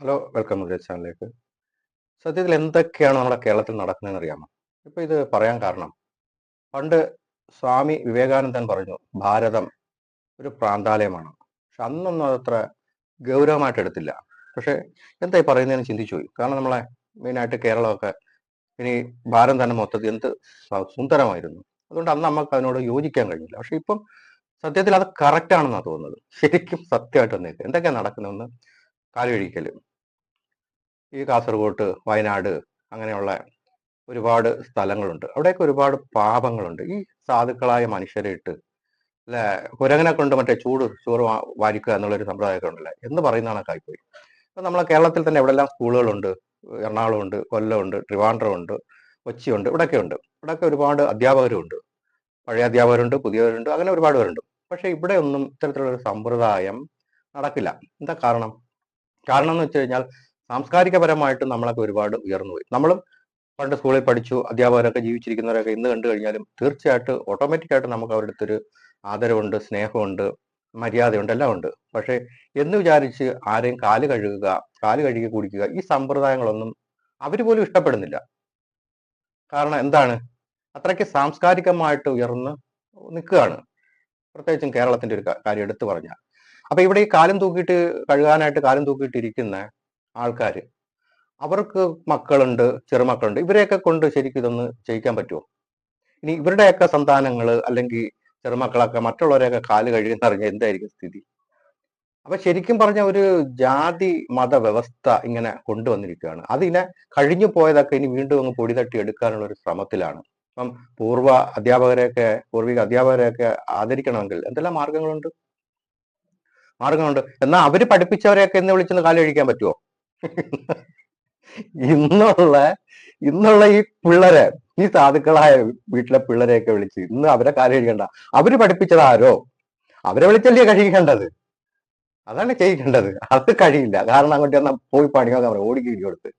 Hello welcome Murali ചാനലിലേക്ക്. സത്യത്തിൽ എന്തൊക്കെയാണ് നമ്മുടെ കേരളത്തിൽ നടക്കുന്നതെന്ന് അറിയാമോ ഇപ്പൊ ഇത് പറയാൻ കാരണം പണ്ട് സ്വാമി വിവേകാനന്ദൻ പറഞ്ഞു ഭാരതം ഒരു പ്രാന്താലയമാണ്. പക്ഷെ അന്നൊന്നും അതത്ര ഗൗരവമായിട്ട് എടുത്തില്ല. പക്ഷെ ഈ പറയുന്നതെന്ന് ചിന്തിച്ചു പോയി. കാരണം നമ്മളെ മെയിനായിട്ട് കേരളമൊക്കെ ഇനി ഭാരതം തന്നെ മൊത്തത്തിൽ എന്ത് സുന്ദരമായിരുന്നു. അതുകൊണ്ട് അന്ന് നമുക്ക് അതിനോട് യോജിക്കാൻ കഴിഞ്ഞില്ല. പക്ഷെ ഇപ്പം സത്യത്തിൽ അത് കറക്റ്റ് ആണെന്നാണ് തോന്നുന്നത്. ശരിക്കും സത്യമായിട്ട് വന്നേക്ക്. എന്തൊക്കെയാണ് നടക്കുന്നതെന്ന് കാലുകഴിക്കൽ ഈ കാസർഗോട്ട് വയനാട് അങ്ങനെയുള്ള ഒരുപാട് സ്ഥലങ്ങളുണ്ട്. അവിടെയൊക്കെ ഒരുപാട് പാപങ്ങളുണ്ട്. ഈ സാധുക്കളായ മനുഷ്യരെ ഇട്ട് അല്ലെ കുരങ്ങനെ കൊണ്ട് മറ്റേ ചൂട് ചോറ് വാരിക്കുക എന്നുള്ളൊരു സമ്പ്രദായമൊക്കെ ഉണ്ടല്ലേ? എന്ന് പറയുന്നതാണ് കായിപ്പോയി ഇപ്പൊ നമ്മളെ കേരളത്തിൽ തന്നെ എവിടെല്ലാം സ്കൂളുകളുണ്ട്? എറണാകുളമുണ്ട് കൊല്ലമുണ്ട് ട്രിവാൻഡ്രമുണ്ട് കൊച്ചിയുണ്ട് ഇവിടെയൊക്കെ ഉണ്ട് ഇവിടെയൊക്കെ ഒരുപാട് അധ്യാപകരുണ്ട്. പഴയ അധ്യാപകരുണ്ട് പുതിയവരുണ്ട് അങ്ങനെ ഒരുപാട് പേരുണ്ട്. പക്ഷെ ഇവിടെ ഒന്നും ഇത്തരത്തിലുള്ള ഒരു സമ്പ്രദായം നടക്കില്ല. എന്താ കാരണം? കാരണം എന്ന് വെച്ച് കഴിഞ്ഞാൽ സാംസ്കാരികപരമായിട്ട് നമ്മളൊക്കെ ഒരുപാട് ഉയർന്നു പോയി. നമ്മളും പണ്ട് സ്കൂളിൽ പഠിച്ചു അധ്യാപകരൊക്കെ ജീവിച്ചിരിക്കുന്നവരൊക്കെ ഇന്ന് കണ്ടു കഴിഞ്ഞാലും തീർച്ചയായിട്ടും ഓട്ടോമാറ്റിക്കായിട്ട് നമുക്ക് അവരുടെ അടുത്തൊരു ആദരവുണ്ട് സ്നേഹമുണ്ട് മര്യാദയുണ്ട് എല്ലാം ഉണ്ട്. പക്ഷേ എന്ന് വിചാരിച്ച് ആരെയും കാൽ കഴുകുക കാൽ കഴുകി കുടിക്കുക ഈ സമ്പ്രദായങ്ങളൊന്നും അവർ പോലും ഇഷ്ടപ്പെടുന്നില്ല. കാരണം എന്താണ്? അത്രയ്ക്ക് സാംസ്കാരികമായിട്ട് ഉയർന്ന് നിൽക്കുകയാണ്. പ്രത്യേകിച്ചും കേരളത്തിന്റെ ഒരു കാര്യം എടുത്തു പറഞ്ഞാൽ. അപ്പൊ ഇവിടെ ഈ കാലം തൂക്കിയിട്ട് കഴുകാനായിട്ട് കാലം തൂക്കിയിട്ട് ഇരിക്കുന്ന ആൾക്കാർ അവർക്ക് മക്കളുണ്ട് ചെറുമക്കളുണ്ട് ഇവരെയൊക്കെ കൊണ്ട് ശരിക്കും ഇതൊന്ന് ചെയ്യിക്കാൻ പറ്റുമോ ഇനി ഇവരുടെയൊക്കെ സന്താനങ്ങൾ അല്ലെങ്കിൽ ചെറുമക്കളൊക്കെ മറ്റുള്ളവരെയൊക്കെ കാൽ കഴുകുന്നറിഞ്ഞാൽ എന്തായിരിക്കും സ്ഥിതി? അപ്പൊ ശരിക്കും പറഞ്ഞ ഒരു ജാതി മത വ്യവസ്ഥ ഇങ്ങനെ കൊണ്ടുവന്നിരിക്കുകയാണ്. അതിനെ കഴിഞ്ഞു പോയതൊക്കെ ഇനി വീണ്ടും അങ്ങ് പൊടി തട്ടി എടുക്കാനുള്ള ഒരു ശ്രമത്തിലാണ്. അപ്പം പൂർവ അധ്യാപകരെയൊക്കെ പൂർവിക അധ്യാപകരെയൊക്കെ ആദരിക്കണമെങ്കിൽ എന്തെല്ലാം മാർഗങ്ങളുണ്ട്? മാർഗങ്ങളുണ്ട്. എന്നാൽ അവർ പഠിപ്പിച്ചവരെയൊക്കെ എന്ന് വിളിച്ചൊന്ന് കാലം കഴിക്കാൻ പറ്റുമോ ഇന്നുള്ള ഇന്നുള്ള ഈ പിള്ളേരെ ഈ സാധുക്കളായ വീട്ടിലെ പിള്ളേരെയൊക്കെ വിളിച്ച് ഇന്ന് അവരെ കാലം കഴിക്കണ്ട അവർ പഠിപ്പിച്ചതാരോ അവരെ വിളിച്ചല്ലേ കഴിക്കേണ്ടത് അതാണ് ചെയ്യിക്കേണ്ടത് അത് കഴിയില്ല. കാരണം അങ്ങോട്ട് എന്നാ പോയി പണിയാൻ ഓടി ഓടിക്കിരി കൊടുത്ത്.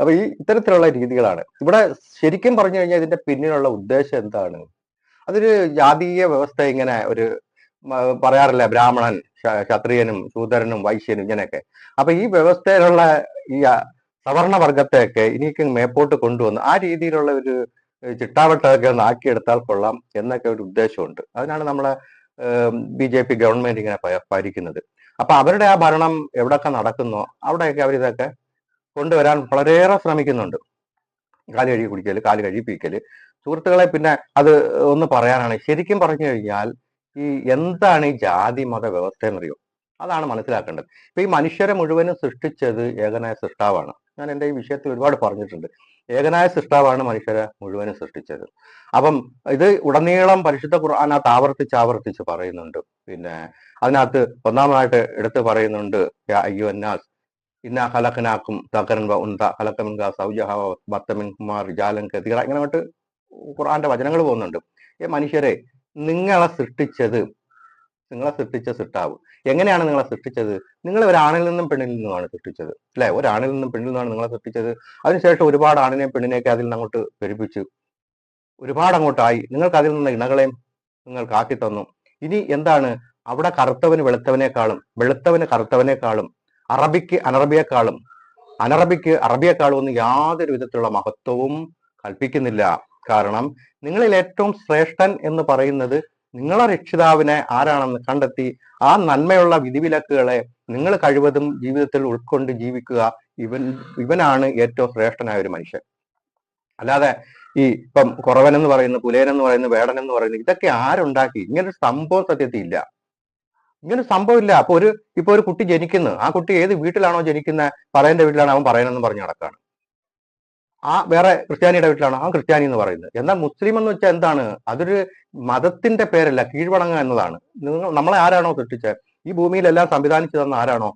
അപ്പൊ ഈ ഇത്തരത്തിലുള്ള രീതികളാണ്. ഇവിടെ ശരിക്കും പറഞ്ഞു കഴിഞ്ഞാൽ ഇതിന്റെ പിന്നിലുള്ള ഉദ്ദേശം എന്താണ്? അതൊരു ജാതീയ വ്യവസ്ഥ ഇങ്ങനെ ഒരു പറയാറില്ല ബ്രാഹ്മണൻ ക്ഷത്രിയനും ശൂദ്രനും വൈശ്യനും ഇങ്ങനെയൊക്കെ. അപ്പൊ ഈ വ്യവസ്ഥയിലുള്ള ഈ ആ സവർണ വർഗത്തെയൊക്കെ ഇനിയൊക്കെ മേപ്പോട്ട് കൊണ്ടുവന്ന് ആ രീതിയിലുള്ള ഒരു ചിട്ടാവട്ടമൊക്കെ ഒന്ന് ആക്കിയെടുത്താൽ കൊള്ളാം എന്നൊക്കെ ഒരു ഉദ്ദേശമുണ്ട്. അതിനാണ് നമ്മളെ ബി ജെ പി ഗവൺമെന്റ് ഇങ്ങനെ ഭരിക്കുന്നത്. അപ്പൊ അവരുടെ ആ ഭരണം എവിടെയൊക്കെ നടക്കുന്നോ അവിടെയൊക്കെ അവരിതൊക്കെ കൊണ്ടുവരാൻ വളരെയേറെ ശ്രമിക്കുന്നുണ്ട്. കാൽ കഴുകി കുടിക്കൽ കാൽ കഴുകിപ്പിക്കൽ. സുഹൃത്തുക്കളെ പിന്നെ അത് ഒന്ന് പറയാനാണ്. ശരിക്കും പറഞ്ഞു കഴിഞ്ഞാൽ ഈ എന്താണ് ഈ ജാതി മത വ്യവസ്ഥ എന്നറിയോ? അതാണ് മനസ്സിലാക്കേണ്ടത്. ഇപ്പൊ ഈ മനുഷ്യരെ മുഴുവനും സൃഷ്ടിച്ചത് ഏകനായ സൃഷ്ടാവാണ്. ഞാൻ എന്റെ ഈ വിഷയത്തിൽ ഒരുപാട് പറഞ്ഞിട്ടുണ്ട്. ഏകനായ സൃഷ്ടാവാണ് മനുഷ്യരെ മുഴുവനും സൃഷ്ടിച്ചത്. അപ്പം ഇത് ഉടനീളം പരിശുദ്ധ ഖുർആാനകത്ത് ആവർത്തിച്ച് ആവർത്തിച്ച് പറയുന്നുണ്ട്. പിന്നെ അതിനകത്ത് ഒന്നാമതായിട്ട് എടുത്ത് പറയുന്നുണ്ട് അയ്യോ അന്നാസ് ഇന്ന ഹലഖനാക്കും തകരൻ ഉന്ത ഹലക്കമിൻ ഗാ സൗജഹ ബത്തമിൻ കുമാർ ജാലൻ കതിറ ഇങ്ങനെ അങ്ങോട്ട് ഖുർആന്റെ വചനങ്ങൾ പോകുന്നുണ്ട്. ഈ മനുഷ്യരെ നിങ്ങളെ സൃഷ്ടിച്ചത് നിങ്ങളെ സൃഷ്ടിച്ച സൃഷ്ടാവ്. എങ്ങനെയാണ് നിങ്ങളെ സൃഷ്ടിച്ചത്? നിങ്ങൾ ഒരാണിൽ നിന്നും പെണ്ണിൽ നിന്നുമാണ് സൃഷ്ടിച്ചത്. അല്ലെ? ഒരാണിൽ നിന്നും പെണ്ണിൽ നിന്നാണ് നിങ്ങളെ സൃഷ്ടിച്ചത്. അതിനുശേഷം ഒരുപാട് ആണിനെയും പെണ്ണിനെയൊക്കെ അതിൽ അങ്ങോട്ട് പെരുപ്പിച്ചു. ഒരുപാട് അങ്ങോട്ടായി. നിങ്ങൾക്ക് അതിൽ നിന്ന് ഇണകളെയും നിങ്ങൾ കാക്കി തന്നു. ഇനി എന്താണ്? അവിടെ കറുത്തവന് വെളുത്തവനേക്കാളും വെളുത്തവന് കറുത്തവനേക്കാളും അറബിക്ക് അനറബിയേക്കാളും അനറബിക്ക് അറബിയേക്കാളും ഒന്നും യാതൊരു വിധത്തിലുള്ള മഹത്വവും കൽപ്പിക്കുന്നില്ല. കാരണം നിങ്ങളിൽ ഏറ്റവും ശ്രേഷ്ഠൻ എന്ന് പറയുന്നത് നിങ്ങളെ രക്ഷിതാവിനെ ആരാണെന്ന് കണ്ടെത്തി ആ നന്മയുള്ള വിധിവിലക്കുകളെ നിങ്ങൾ കഴിവതും ജീവിതത്തിൽ ഉൾക്കൊണ്ട് ജീവിക്കുക. ഇവൻ ഇവനാണ് ഏറ്റവും ശ്രേഷ്ഠനായ ഒരു മനുഷ്യൻ. അല്ലാതെ ഈ ഇപ്പം കുറവൻ എന്ന് പറയുന്നു പുലേൻ എന്ന് പറയുന്നു വേടൻ എന്ന് പറയുന്നു ഇതൊക്കെ ആരുണ്ടാക്കി? ഇങ്ങനെ ഒരു സംഭവം സത്യത്തിൽ ഇല്ല. ഇങ്ങനെ സംഭവം ഇല്ല. അപ്പൊ ഒരു ഇപ്പൊ ഒരു കുട്ടി ജനിക്കുന്നു. ആ കുട്ടി ഏത് വീട്ടിലാണോ ജനിക്കുന്നത് പറയന്റെ വീട്ടിലാണ് അവൻ പറയണെന്ന് പറഞ്ഞു നടക്കാണ്. ആ വേറെ ക്രിസ്ത്യാനിയുടെ വീട്ടിലാണ് ആ ക്രിസ്ത്യാനി എന്ന് പറയുന്നത്. എന്നാൽ മുസ്ലിം എന്ന് വെച്ചാൽ എന്താണ്? അതൊരു മതത്തിന്റെ പേരല്ല കീഴ്വണങ്ങുക എന്നതാണ്. നിങ്ങൾ നമ്മളെ ആരാണോ സൃഷ്ടിച്ചത് ഈ ഭൂമിയിലെല്ലാം സംവിധാനിച്ചു തന്ന ആരാണോ?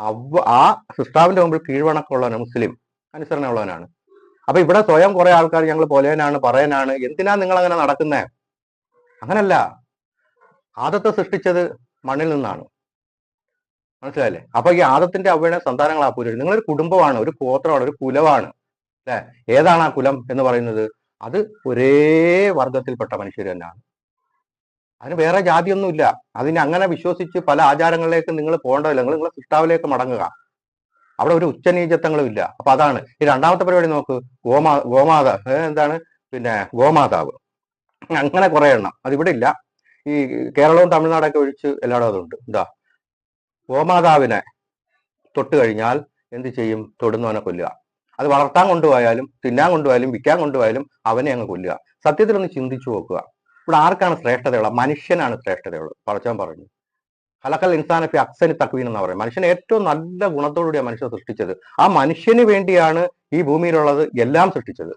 അവ ആ സൃഷ്ടാവിന്റെ മുമ്പിൽ കീഴ്വണക്കമുള്ളവനാണ് മുസ്ലിം അനുസരണമുള്ളവനാണ് അപ്പൊ ഇവിടെ സ്വയം കുറെ ആൾക്കാർ ഞങ്ങൾ പോലെയാണ് പറയാനാണ്. എന്തിനാ നിങ്ങൾ അങ്ങനെ നടക്കുന്നേ? അങ്ങനല്ല. ആദത്തെ സൃഷ്ടിച്ചത് മണ്ണിൽ നിന്നാണ്. മനസ്സിലായില്ലേ? അപ്പൊ ഈ ആദത്തിന്റെ അവയുടെ സന്താനങ്ങളാ പോലും നിങ്ങളൊരു കുടുംബമാണ് ഒരു ഗോത്രമാണ് ഒരു കുലമാണ്. അല്ലെ ഏതാണ് ആ കുലം എന്ന് പറയുന്നത്? അത് ഒരേ വർഗത്തിൽപ്പെട്ട മനുഷ്യർ തന്നെയാണ്. അതിന് വേറെ ജാതിയൊന്നുമില്ല. അതിനെ അങ്ങനെ വിശ്വസിച്ച് പല ആചാരങ്ങളിലേക്ക് നിങ്ങൾ പോകേണ്ടതില്ല. നിങ്ങൾ നിങ്ങളെ സൃഷ്ടാവിലേക്ക് മടങ്ങുക. അവിടെ ഒരു ഉച്ചനീചത്വങ്ങളും ഇല്ല. അപ്പൊ അതാണ്. ഈ രണ്ടാമത്തെ പരിപാടി നോക്ക്. ഗോമാ ഗോമാത എന്താണ്? പിന്നെ ഗോമാതാവ്. അങ്ങനെ കുറെ എണ്ണം. അതിവിടെ ഇല്ല. ഈ കേരളവും തമിഴ്നാടൊക്കെ ഒഴിച്ച് എല്ലായിടും അതുണ്ട്. എന്താ ഗോമാതാവിനെ തൊട്ട് കഴിഞ്ഞാൽ എന്ത് ചെയ്യും? തൊടുന്നവനെ കൊല്ലുക. അത് വളർത്താൻ കൊണ്ടുപോയാലും തിന്നാൻ കൊണ്ടുപോയാലും വിൽക്കാൻ കൊണ്ടുപോയാലും അവനെ അങ്ങ് കൊല്ലുക. സത്യത്തിൽ ഒന്ന് ചിന്തിച്ചു നോക്കുക. ഇവിടെ ആർക്കാണ് ശ്രേഷ്ഠതയുള്ളത് മനുഷ്യനാണ് ശ്രേഷ്ഠതയുള്ളത്. പറച്ചാൻ പറഞ്ഞു. ഹലക്കൽ ഇൻസാനഫി അക്സനി തക്വീൻ എന്ന് പറയും മനുഷ്യനെ ഏറ്റവും നല്ല ഗുണത്തോടുകൂടിയാണ് മനുഷ്യൻ സൃഷ്ടിച്ചത്. ആ മനുഷ്യന് വേണ്ടിയാണ് ഈ ഭൂമിയിലുള്ളത് എല്ലാം സൃഷ്ടിച്ചത്.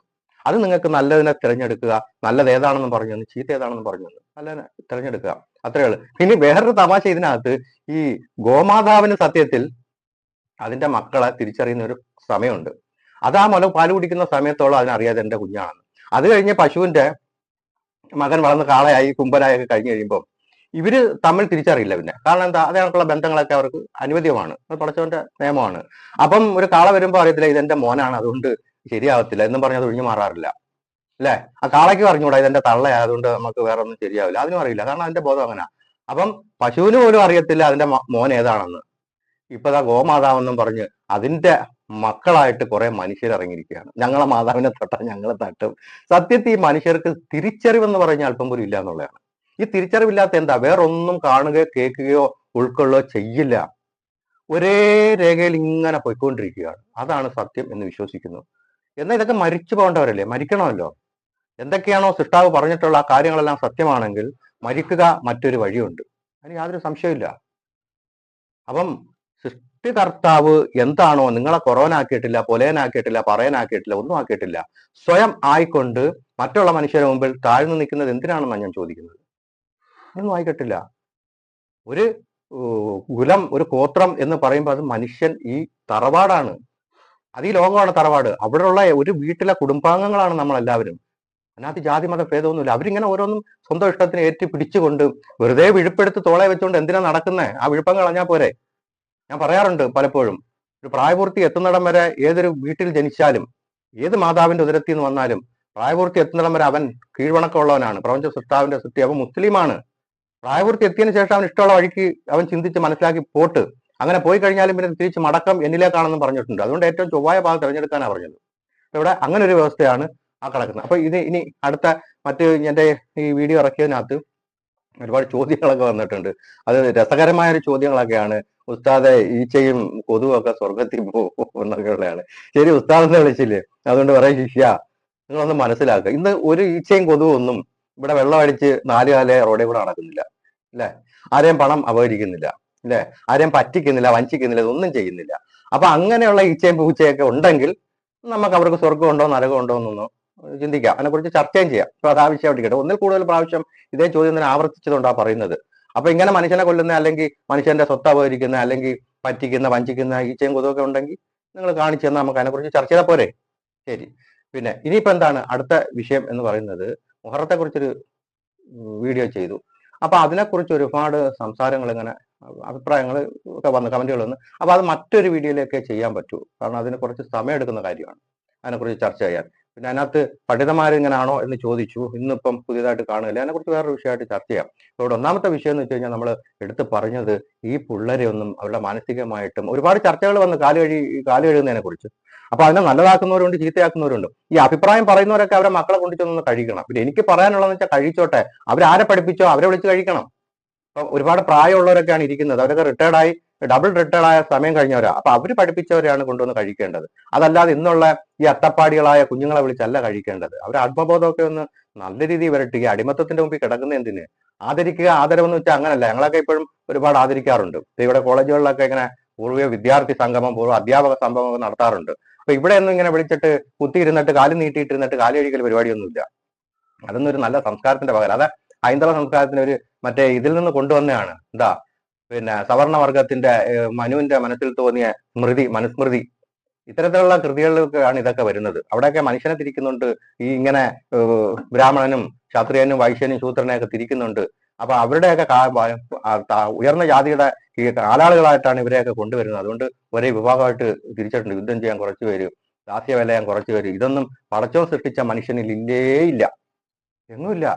അത് നിങ്ങൾക്ക് നല്ലതിനെ തിരഞ്ഞെടുക്കുക. നല്ലത് ഏതാണെന്ന് പറഞ്ഞു ചീത്ത ഏതാണെന്ന് പറഞ്ഞു നല്ലതിനെ തിരഞ്ഞെടുക്കുക. അത്രയേ ഉള്ളൂ. ഇനി വേറൊരു തമാശ ഇതിനകത്ത് ഈ ഗോമാതാവിന് സത്യത്തിൽ അതിന്റെ മക്കളെ തിരിച്ചറിയുന്ന ഒരു സമയമുണ്ട്. അത് ആ മുല പാൽ കുടിക്കുന്ന സമയത്തോളം അതിനറിയാതെ എന്റെ കുഞ്ഞാണെന്ന്. അത് കഴിഞ്ഞ് പശുവിന്റെ മകൻ വളർന്ന് കാളയായി കുമ്പനായി ഒക്കെ കഴിഞ്ഞ് കഴിയുമ്പോൾ ഇവർ തമ്മിൽ തിരിച്ചറിയില്ല പിന്നെ. കാരണം എന്താ? അതേക്കുള്ള ബന്ധങ്ങളൊക്കെ അവർക്ക് അനുവദ്യമാണ്. അത് പടച്ചവന്റെ നിയമമാണ്. അപ്പം ഒരു കാള വരുമ്പോൾ അറിയത്തില്ല ഇതെന്റെ മോനാണ് അതുകൊണ്ട് ശരിയാവത്തില്ല. എന്നും പറഞ്ഞ് അത് ഒഴിഞ്ഞു മാറാറില്ല. അല്ലേ? ആ കാളയ്ക്ക് പറഞ്ഞുകൂടാ ഇതെന്റെ തള്ളയായതുകൊണ്ട് നമുക്ക് വേറെ ഒന്നും ശരിയാവില്ല. അതിനും അറിയില്ല. കാരണം അതിന്റെ ബോധം അങ്ങനെ. അപ്പം പശുവിന് പോലും അറിയത്തില്ല അതിന്റെ മോൻ ഏതാണെന്ന്. ഇപ്പതാ ഗോമാതാവെന്നും പറഞ്ഞ് അതിന്റെ മക്കളായിട്ട് കുറെ മനുഷ്യർ ഇറങ്ങിയിരിക്കുകയാണ് ഞങ്ങളെ മാതാവിനെ തട്ട ഞങ്ങളെ തട്ടും. സത്യത്തിൽ ഈ മനുഷ്യർക്ക് തിരിച്ചറിവെന്ന് പറഞ്ഞാൽ അല്പം പോലും ഇല്ല എന്നുള്ളതാണ് ഈ തിരിച്ചറിവില്ലാത്ത എന്താ? വേറൊന്നും കാണുകയോ കേൾക്കുകയോ ഉൾക്കൊള്ളുകയോ ചെയ്യില്ല. ഒരേ രേഖയിൽ ഇങ്ങനെ പോയിക്കൊണ്ടിരിക്കുകയാണ്. അതാണ് സത്യം എന്ന് വിശ്വസിക്കുന്നു. എന്നാൽ ഇതൊക്കെ മരിച്ചു പോകേണ്ടവരല്ലേ? മരിക്കണമല്ലോ. എന്തൊക്കെയാണോ സൃഷ്ടാവ് പറഞ്ഞിട്ടുള്ള ആ കാര്യങ്ങളെല്ലാം സത്യമാണെങ്കിൽ മരിക്കുക മറ്റൊരു വഴിയുണ്ട്. അതിന് യാതൊരു സംശയമില്ല അപ്പം സൃഷ്ടികർത്താവ് എന്താണോ നിങ്ങളെ കൊറോന ആക്കിയിട്ടില്ല പൊലേനാക്കിയിട്ടില്ല പറയാനാക്കിയിട്ടില്ല ഒന്നും ആക്കിയിട്ടില്ല സ്വയം ആയിക്കൊണ്ട് മറ്റുള്ള മനുഷ്യരുടെ മുമ്പിൽ താഴ്ന്നു നിൽക്കുന്നത് എന്തിനാണെന്നാണ് ഞാൻ ചോദിക്കുന്നത്? ഒന്നും ആയിക്കട്ടില്ല. ഒരു കുലം ഒരു ഗോത്രം എന്ന് പറയുമ്പോൾ അത് മനുഷ്യൻ ഈ തറവാടാണ്. അത് ഈ ലോകമാണ് തറവാട്. അവിടെയുള്ള ഒരു വീട്ടിലെ കുടുംബാംഗങ്ങളാണ് നമ്മളെല്ലാവരും. അതിനകത്ത് ജാതി മത ഭേദമൊന്നുമില്ല. അവരിങ്ങനെ ഓരോന്നും സ്വന്തം ഇഷ്ടത്തിന് ഏറ്റി പിടിച്ചുകൊണ്ട് വെറുതെ വിഴുപ്പെടുത്ത് തോളെ വെച്ചുകൊണ്ട് എന്തിനാ നടക്കുന്നത് ആ വിഴുപ്പം കളഞ്ഞാൽ പോരെ. ഞാൻ പറയാറുണ്ട് പലപ്പോഴും. ഒരു പ്രായപൂർത്തി എത്തുന്നിടം വരെ ഏതൊരു വീട്ടിൽ ജനിച്ചാലും ഏത് മാതാവിന്റെ ഉദരത്തിൽ നിന്ന് വന്നാലും പ്രായപൂർത്തി എത്തുന്നിടം വരെ അവൻ കീഴ്വണക്കമുള്ളവനാണ്. പ്രപഞ്ച സൃഷ്ടാവിന്റെ സൃഷ്ടി അവൻ മുസ്ലിമാണ്. പ്രായപൂർത്തി എത്തിയതിനു ശേഷം അവൻ ഇഷ്ടമുള്ള വഴിക്ക് അവൻ ചിന്തിച്ച് മനസ്സിലാക്കി പോട്ട്. അങ്ങനെ പോയി കഴിഞ്ഞാലും പിന്നെ തിരിച്ച് മടക്കം എന്നിലേക്കാണെന്നും പറഞ്ഞിട്ടുണ്ട്. അതുകൊണ്ട് ഏറ്റവും ചൊവ്വായ ഭാഗം തിരഞ്ഞെടുക്കാനാണ് പറഞ്ഞത്. ഇവിടെ അങ്ങനെ ഒരു വ്യവസ്ഥയാണ് ആ കിടക്കുന്നത് അപ്പൊ ഇത് ഇനി അടുത്ത മറ്റ് എന്റെ ഈ വീഡിയോ ഇറക്കിയതിനകത്ത് ഒരുപാട് ചോദ്യങ്ങളൊക്കെ വന്നിട്ടുണ്ട്. അത് രസകരമായ ഒരു ചോദ്യങ്ങളൊക്കെയാണ്. ഉസ്താദെ ഈച്ചയും കൊതുവും ഒക്കെ സ്വർഗത്തിൽ പോകും എന്നൊക്കെ ഉള്ളതാണ്. ശരി ഉസ്താദിനെ വിളിച്ചില്ലേ? അതുകൊണ്ട് പറയാം ശിഷ്യ നിങ്ങളൊന്ന് മനസ്സിലാക്കുക ഇന്ന് ഒരു ഈച്ചയും കൊതുവും ഒന്നും ഇവിടെ വെള്ളം അടിച്ച് നാല് കാലേ റോഡിൽ കൂടെ നടക്കുന്നില്ല. അല്ലെ? ആരെയും പണം അപഹരിക്കുന്നില്ല. അല്ലെ? ആരെയും പറ്റിക്കുന്നില്ല വഞ്ചിക്കുന്നില്ല ഇതൊന്നും ചെയ്യുന്നില്ല. അപ്പൊ അങ്ങനെയുള്ള ഈച്ചയും പൂച്ചയൊക്കെ ഉണ്ടെങ്കിൽ നമുക്ക് അവർക്ക് സ്വർഗം ഉണ്ടോ നരകം ഉണ്ടോ എന്നൊന്ന് ചിന്തിക്കാം. അതിനെക്കുറിച്ച് ചർച്ചയും ചെയ്യാം. അപ്പൊ അത് ആവശ്യമായിട്ടിരിക്കട്ടെ ഒന്നിൽ കൂടുതൽ പ്രാവശ്യം ഇതേ ചോദ്യം തന്നെ ആവർത്തിച്ചതുകൊണ്ടാണ് പറയുന്നത്. അപ്പൊ ഇങ്ങനെ മനുഷ്യനെ കൊല്ലുന്ന അല്ലെങ്കിൽ മനുഷ്യന്റെ സ്വത്ത് അപഹരിക്കുന്ന അല്ലെങ്കിൽ പറ്റിക്കുന്ന വഞ്ചിക്കുന്ന ഈച്ചയും കൊതുവൊക്കെ ഉണ്ടെങ്കിൽ നിങ്ങൾ കാണിച്ചു തന്നാൽ നമുക്ക് അതിനെക്കുറിച്ച് ചർച്ച ചെയ്താൽ പോരെ? ശരി. പിന്നെ ഇനിയിപ്പോ എന്താണ്? അടുത്ത വിഷയം എന്ന് പറയുന്നത് മുഹറത്തെ കുറിച്ചൊരു വീഡിയോ ചെയ്തു. അപ്പൊ അതിനെക്കുറിച്ച് ഒരുപാട് സംസാരങ്ങൾ ഇങ്ങനെ അഭിപ്രായങ്ങൾ ഒക്കെ വന്ന് കമന്റുകൾ വന്ന്. അപ്പൊ അത് മറ്റൊരു വീഡിയോയിലൊക്കെ ചെയ്യാൻ പറ്റൂ. കാരണം അതിന് കുറച്ച് സമയം എടുക്കുന്ന കാര്യമാണ്. അതിനെക്കുറിച്ച് ചർച്ച ചെയ്യാൻ. പിന്നെ അതിനകത്ത് പണ്ഡിതന്മാർ ഇങ്ങനാണോ എന്ന് ചോദിച്ചു. ഇന്നിപ്പം പുതിയതായിട്ട് കാണുകയില്ല. അതിനെക്കുറിച്ച് വേറൊരു വിഷയമായിട്ട് ചർച്ച ചെയ്യാം. അതുകൊണ്ട് ഒന്നാമത്തെ വിഷയം എന്ന് വെച്ച് കഴിഞ്ഞാൽ നമ്മൾ എടുത്ത് പറഞ്ഞത് ഈ പിള്ളേരെ ഒന്നും അവരുടെ മാനസികമായിട്ടും ഒരുപാട് ചർച്ചകൾ വന്ന് കാൽ കഴി കാൽ കഴുകുന്നതിനെ കുറിച്ച്. അപ്പൊ അതിനെ നല്ലതാക്കുന്നവരുണ്ട് ചീത്തയാക്കുന്നവരുണ്ട്. ഈ അഭിപ്രായം പറയുന്നവരൊക്കെ അവരെ മക്കളെ കൊണ്ടിട്ടൊന്ന് കഴിക്കണം. പിന്നെ എനിക്ക് പറയാനുള്ളതെന്ന് വെച്ചാൽ കഴിച്ചോട്ടെ. അവരാരെ പഠിപ്പിച്ചോ അവരെ വിളിച്ച് കഴിക്കണം. അപ്പൊ ഒരുപാട് പ്രായമുള്ളവരൊക്കെയാണ് ഇരിക്കുന്നത്. അവരൊക്കെ റിട്ടയർഡ് ആയി. ഡബിൾ റിട്ടേർഡ് ആയ സമയം കഴിഞ്ഞവരാ. അപ്പൊ അവർ പഠിപ്പിച്ചവരെയാണ് കൊണ്ടുവന്ന് കഴിക്കേണ്ടത്. അതല്ലാതെ ഇന്നുള്ള ഈ അത്തപ്പാടികളായ കുഞ്ഞുങ്ങളെ വിളിച്ചല്ല കഴിക്കേണ്ടത്. അവർ ആത്മബോധമൊക്കെ ഒന്ന് നല്ല രീതിയിൽ വരട്ടുക അടിമത്തത്തിന്റെ മുമ്പിൽ കിടക്കുന്ന എന്തിന്? ആദരിക്കുക ആദരവെന്ന് വെച്ചാൽ അങ്ങനല്ല. ഞങ്ങളൊക്കെ ഇപ്പോഴും ഒരുപാട് ആദരിക്കാറുണ്ട്. ഇവിടെ കോളേജുകളിലൊക്കെ ഇങ്ങനെ പൂർവ വിദ്യാർത്ഥി സംഗമം പൂർവ അധ്യാപക സംഗമം നടത്താറുണ്ട്. അപ്പൊ ഇവിടെ ഒന്നും ഇങ്ങനെ വിളിച്ചിട്ട് കുത്തിയിരുന്നിട്ട് കാൽ നീട്ടിയിട്ടിരുന്നിട്ട് കാൽ കഴിക്കൽ പരിപാടിയൊന്നുമില്ല. അതൊന്നും ഒരു നല്ല സംസ്കാരത്തിന്റെ പകരം അത് ഹൈന്ദവ സംസ്കാരത്തിന് ഒരു മറ്റേ ഇതിൽ നിന്ന് കൊണ്ടുവന്നതാണ്. എന്താ? പിന്നെ സവർണവർഗത്തിന്റെ മനുവിന്റെ മനസ്സിൽ തോന്നിയ സ്മൃതി മനുസ്മൃതി. ഇത്തരത്തിലുള്ള കൃതികളിലൊക്കെയാണ് ഇതൊക്കെ വരുന്നത്. അവിടെയൊക്കെ മനുഷ്യനെ തിരിക്കുന്നുണ്ട്. ഈ ഇങ്ങനെ ബ്രാഹ്മണനും ക്ഷത്രിയനും വൈശ്യനും ശൂദ്രനെയൊക്കെ തിരിക്കുന്നുണ്ട്. അപ്പൊ അവരുടെയൊക്കെ ഉയർന്ന ജാതിയുടെ ഈ കാലാളുകളായിട്ടാണ് ഇവരെയൊക്കെ കൊണ്ടുവരുന്നത്. അതുകൊണ്ട് ഒരേ വിഭാഗമായിട്ട് തിരിച്ചിട്ടുണ്ട്. യുദ്ധം ചെയ്യാൻ കുറച്ചു പേര് ദാസ്യ വില ചെയ്യാൻ കുറച്ചു പേര്. ഇതൊന്നും പടച്ചോ സൃഷ്ടിച്ച മനുഷ്യനിൽ ഇല്ലേ ഇല്ല. എങ്ങുമില്ല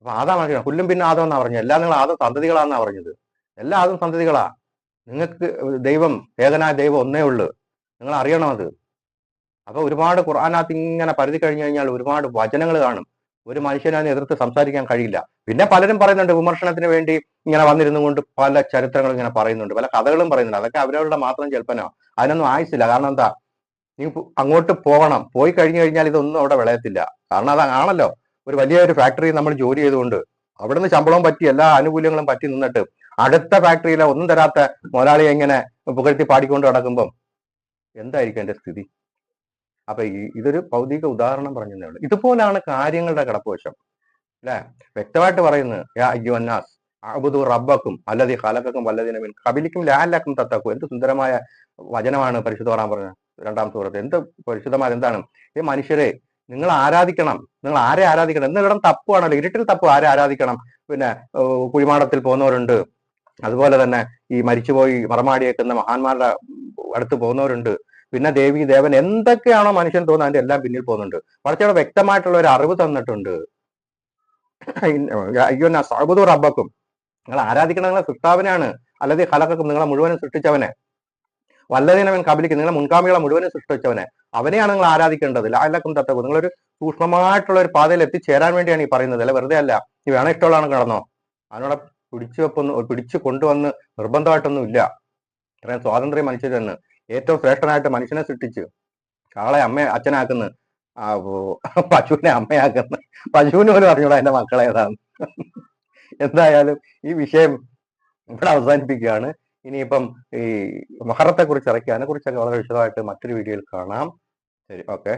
അപ്പൊ ആദാ മനുഷ്യൻ പുല്ലും പിന്നെ ആദം എന്നാ പറഞ്ഞത്. എല്ലാം നിങ്ങൾ ആദം സന്തതികളാന്നാ പറഞ്ഞത്. എല്ലാ ആദം സന്തതികളാ. നിങ്ങൾക്ക് ദൈവം ഏകനായ ദൈവം ഒന്നേ ഉള്ളൂ. നിങ്ങൾ അറിയണം അത്. അപ്പൊ ഒരുപാട് ഖുർആാനകത്ത് ഇങ്ങനെ പരിധി കഴിഞ്ഞു കഴിഞ്ഞാൽ ഒരുപാട് വചനങ്ങൾ കാണും. ഒരു മനുഷ്യനെ എതിർത്ത് സംസാരിക്കാൻ കഴിയില്ല. പിന്നെ പലരും പറയുന്നുണ്ട് വിമർശനത്തിന് വേണ്ടി ഇങ്ങനെ വന്നിരുന്നു കൊണ്ട് പല ചരിത്രങ്ങളും ഇങ്ങനെ പറയുന്നുണ്ട്. പല കഥകളും പറയുന്നുണ്ട്. അതൊക്കെ അവരവരുടെ മാത്രം ചെൽപ്പനോ അതിനൊന്നും ആയിട്ടില്ല കാരണം എന്താ? നീ അങ്ങോട്ട് പോകണം പോയി കഴിഞ്ഞു കഴിഞ്ഞാൽ ഇതൊന്നും അവിടെ വിളയത്തില്ല. കാരണം അതാണല്ലോ ഒരു വലിയ ഒരു ഫാക്ടറി നമ്മൾ ജോലി ചെയ്തുകൊണ്ട് അവിടുന്ന് ശമ്പളവും പറ്റി എല്ലാ ആനുകൂല്യങ്ങളും പറ്റി നിന്നിട്ട് അടുത്ത ഫാക്ടറിയിലെ ഒന്നും തരാത്ത മുതലാളിയെ എങ്ങനെ പുകഴ്ത്തി പാടിക്കൊണ്ട് നടക്കുമ്പം എന്തായിരിക്കും എന്റെ സ്ഥിതി? അപ്പൊ ഇതൊരു ഭൗതിക ഉദാഹരണം പറഞ്ഞതേ ഉള്ളൂ. ഇതുപോലാണ് കാര്യങ്ങളുടെ കിടപ്പുവശം. അല്ലെ? വ്യക്തമായിട്ട് പറയുന്നത് അബുദു റബ്ബക്കും അല്ലതി ഹലക്കും വല്ലതിനും കബിലിക്കും ലാലക്കും തത്തക്കും എന്ത് സുന്ദരമായ വചനമാണ് പരിശുദ്ധ പറയാൻ പറഞ്ഞത്. രണ്ടാം സുഹൃത്ത് എന്ത് പരിശുദ്ധമായ എന്താണ്? ഈ മനുഷ്യരെ നിങ്ങൾ ആരാധിക്കണം. നിങ്ങൾ ആരെ ആരാധിക്കണം? എന്നിടം തപ്പുവാണല്ലോ. ഇരുട്ടിൽ തപ്പു ആരെ ആരാധിക്കണം? പിന്നെ കുഴിമാടത്തിൽ പോകുന്നവരുണ്ട്. അതുപോലെ തന്നെ ഈ മരിച്ചുപോയി മറമാടിയേക്കുന്ന മഹാന്മാരുടെ അടുത്ത് പോകുന്നവരുണ്ട്. പിന്നെ ദേവി ദേവൻ എന്തൊക്കെയാണോ മനുഷ്യൻ തോന്നുന്നത് അതിന്റെ എല്ലാം പിന്നിൽ പോകുന്നുണ്ട്. കുറച്ചുകൂടെ വ്യക്തമായിട്ടുള്ള ഒരു അറിവ് തന്നിട്ടുണ്ട്. അയ്യോ സാബുദു റബ്ബക്കും. നിങ്ങൾ ആരാധിക്കണം നിങ്ങളെ സൃഷ്ടാവിനാണ് അല്ലാതെ ഹലക്കും നിങ്ങളെ മുഴുവനും സൃഷ്ടിച്ചവനെ. വല്ലതിനവൻ കബലിക്ക് നിങ്ങളെ മുൻകാമികളെ മുഴുവനും സൃഷ്ടിച്ചവനെ. അവനെയാണ് നിങ്ങൾ ആരാധിക്കേണ്ടത്. ലാലക്കും തത്തക്കും. നിങ്ങളൊരു സൂക്ഷ്മമായിട്ടുള്ള ഒരു പാതയിൽ എത്തിച്ചേരാൻ വേണ്ടിയാണ് ഈ പറയുന്നത്. അല്ല? വെറുതെ അല്ല. ഈ വേണം ഇഷ്ടമുള്ളതാണ് കിടന്നോ. അതിനോടെ പിടിച്ചു വെപ്പൊന്നും പിടിച്ചു കൊണ്ടുവന്ന് നിർബന്ധമായിട്ടൊന്നും ഇല്ല. ഇത്രയും സ്വാതന്ത്ര്യം മനുഷ്യർ തന്നെ ഏറ്റവും ശ്രേഷ്ഠനായിട്ട് മനുഷ്യനെ സൃഷ്ടിച്ച് കാളെ അമ്മ അച്ഛനാക്കുന്ന. പശുവിനെ അമ്മയാക്കുന്ന. പശുവിന് പോലും അറിഞ്ഞോളാം എന്റെ മക്കളെ ഏതാണ് എന്തായാലും ഈ വിഷയം ഇവിടെ അവസാനിപ്പിക്കുകയാണ്. ഇനിയിപ്പം ഈ മഹറത്തെ കുറിച്ച് ഇറക്കി അതിനെ കുറിച്ചൊക്കെ വളരെ വിശദമായിട്ട് മറ്റൊരു വീഡിയോയിൽ കാണാം. ശരി ഓക്കെ.